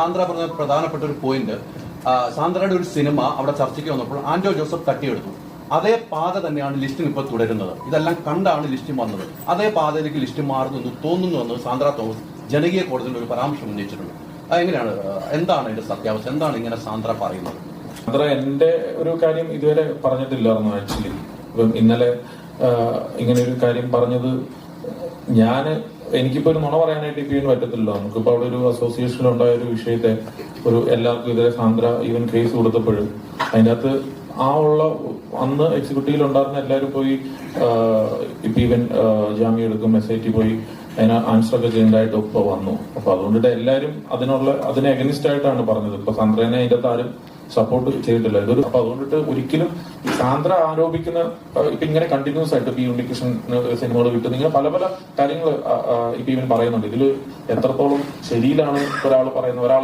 സാന്ദ്ര പറഞ്ഞ പ്രധാനപ്പെട്ട ഒരു പോയിന്റ് സാന്ദ്രയുടെ ഒരു സിനിമ അവിടെ ചർച്ചയ്ക്ക് വന്നപ്പോൾ ആന്റോ ജോസഫ് തട്ടിയെടുത്തു. അതേ പാത തന്നെയാണ് ലിസ്റ്റും ഇപ്പോൾ തുടരുന്നത്. ഇതെല്ലാം കണ്ടാണ് ലിസ്റ്റ് വന്നത്. അതേ പാതയിലേക്ക് ലിസ്റ്റ് മാറുന്നു എന്ന് തോന്നുന്നു എന്ന് സാന്ദ്ര തോമസ് ജനകീയ കോടതിയിൽ ഒരു പരാമർശം ഉന്നയിച്ചിട്ടുണ്ട്. എങ്ങനെയാണ്? എന്താണ് ഇതിന്റെ സത്യാവസ്ഥ? എന്താണ് ഇങ്ങനെ സാന്ദ്ര പറയുന്നത്? സാന്ദ്ര എന്റെ ഒരു കാര്യം ഇതുവരെ പറഞ്ഞിട്ടില്ലായിരുന്നു ആക്ച്വലി ഇപ്പം ഇന്നലെ ഇങ്ങനെ ഒരു കാര്യം പറഞ്ഞത് ഞാൻ എനിക്കിപ്പോ ഒരു നുണ പറയാനായിട്ട് ഇപ്പം പറ്റത്തില്ല നമുക്കിപ്പോ അവിടെ ഒരു അസോസിയേഷനിൽ ഉണ്ടായ ഒരു വിഷയത്തെ ഒരു എല്ലാവർക്കും ഇതേ സാന്ദ്ര ഈവൻ കേസ് കൊടുത്തപ്പോഴും അതിന്റെ അകത്ത് ആ ഉള്ള അന്ന് എക്സിക്യൂട്ടീവിൽ ഉണ്ടായിരുന്ന എല്ലാവരും പോയി ഇപ്പൊ ഈവൻ ജാമ്യം എടുക്കും എസ് ഐ ടി പോയി അതിന് ആൻസർ ഒക്കെ ചെയ്യേണ്ടതായിട്ട് ഇപ്പൊ വന്നു. അപ്പൊ അതുകൊണ്ടിട്ട് എല്ലാവരും അതിനുള്ള അതിനെ അഗനിസ്റ്റ് ആയിട്ടാണ് പറഞ്ഞത്. ഇപ്പൊ സന്ദ്രനെ അതിന്റെ ആരും സപ്പോർട്ട് ചെയ്തിട്ടില്ല. ഇതൊരു അപ്പൊ അതുകൊണ്ടിട്ട് ഒരിക്കലും സാന്ദ്ര ആരോപിക്കുന്ന ഇപ്പൊ ഇങ്ങനെ കണ്ടിന്യൂസ് ആയിട്ട് ഇപ്പൊ ഈ ഉണ്ണികൃഷ്ണൻ സിനിമകൾ വിട്ട്. നിങ്ങൾ പല പല കാര്യങ്ങൾ ഇപ്പൊ ഇവൻ പറയുന്നുണ്ട്. ഇതിൽ എത്രത്തോളം ശരിയിലാണ് ഒരാൾ പറയുന്നത്? ഒരാൾ